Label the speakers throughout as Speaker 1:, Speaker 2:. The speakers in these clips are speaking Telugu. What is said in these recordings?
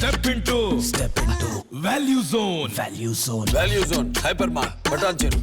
Speaker 1: Step into
Speaker 2: step into
Speaker 1: value zone
Speaker 2: value zone
Speaker 3: value zone hyper mart బటాన్ చెరు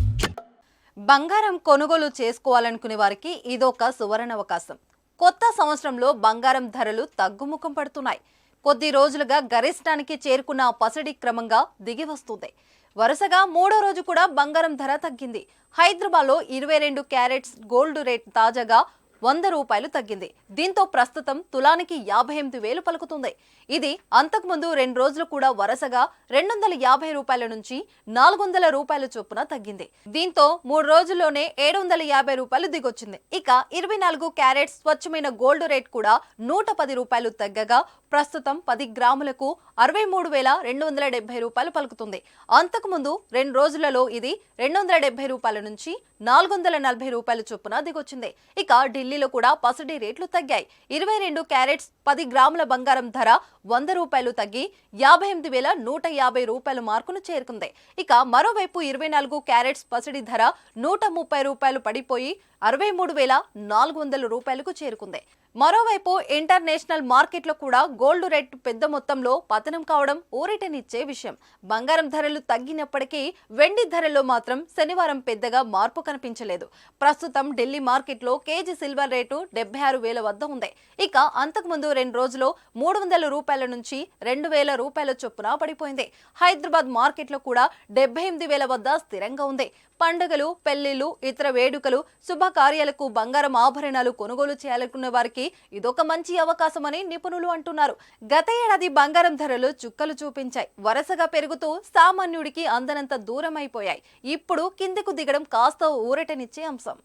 Speaker 4: బంగారం కొనుగోలు చేసుకోవాలనుకునే వారికి ఇదొక సువర్ణ అవకాశం. కొత్త సంవత్సరంలో బంగారం ధరలు తగ్గుముఖం పడుతున్నాయి. కొద్ది రోజులుగా గరిష్టానికి చేరుకున్న పసిడి క్రమంగా దిగి వస్తుంది. వరుసగా మూడో రోజు కూడా బంగారం ధర తగ్గింది. హైదరాబాద్లో ఇరవై రెండు క్యారెట్స్ గోల్డ్ రేట్ తాజాగా వంద రూపాయలు తగ్గింది. దీంతో ప్రస్తుతం తులానికి యాభై ఎనిమిది వేలు పలుకుతుంది. ఇది అంతకుముందు రెండు రోజులు కూడా వరుసగా రెండు వందల యాభై రూపాయల నుంచి నాలుగు వందల రూపాయల చొప్పున తగ్గింది. దీంతో మూడు రోజుల్లోనే ఏడు వందల యాభై రూపాయలు దిగొచ్చింది. ఇక ఇరవై నాలుగు క్యారెట్ స్వచ్ఛమైన గోల్డ్ రేట్ కూడా నూట పది రూపాయలు తగ్గగా ప్రస్తుతం పది గ్రాములకు అరవై మూడు వేల రెండు వందల డెబ్బై రూపాయలు పలుకుతుంది. అంతకుముందు రెండు రోజులలో ఇది రెండు వందల డెబ్బై రూపాయల నుంచి నాలుగు వందల నలభై రూపాయల చొప్పున దిగొచ్చింది. ఇక ఢిల్లీలో కూడా పసిడి రేట్లు తగ్గాయి. ఇరవై రెండు క్యారెట్స్ పది గ్రాముల బంగారం ధర వంద రూపాయలు తగ్గి యాభై ఎనిమిది వేల నూట యాభై రూపాయల మార్కును చేరుకుంది. ఇక మరోవైపు ఇరవై నాలుగు క్యారెట్స్ పసిడి ధర నూట ముప్పై రూపాయలు పడిపోయి అరవై మూడు వేల నాలుగు వందల రూపాయలకు చేరుకుంది. మరోవైపు ఇంటర్నేషనల్ మార్కెట్లో కూడా గోల్డ్ రేట్ పెద్ద మొత్తంలో పతనం కావడం ఊరటనిచ్చే విషయం. బంగారం ధరలు తగ్గినప్పటికీ వెండి ధరల్లో మాత్రం శనివారం పెద్దగా మార్పు కనిపించలేదు. ప్రస్తుతం ఢిల్లీ మార్కెట్లో కేజీ సిల్వర్ రేటు డెబ్బై ఆరు వేల వద్ద ఉంది. ఇక అంతకుముందు రెండు రోజులు మూడు వందల రూపాయల నుంచి రెండు వేల రూపాయల చొప్పున పడిపోయింది. హైదరాబాద్ మార్కెట్లో కూడా డెబ్బై ఎనిమిది వేల వద్ద స్థిరంగా ఉంది. పండుగలు పెళ్ళిళ్ళు ఇతర వేడుకలు శుభకార్యాలకు బంగారం ఆభరణాలు కొనుగోలు చేయాలనుకునే వారికి ఇదొక మంచి అవకాశమని నిపుణులు అంటున్నారు. గత ఏడాది బంగారం ధరలు చుక్కలు చూపించాయి. వరుసగా పెరుగుతూ సామాన్యుడికి అందనంత దూరం అయిపోయాయి ఇప్పుడు కిందకు దిగడం కాస్త ఊరటనిచ్చే అంశం.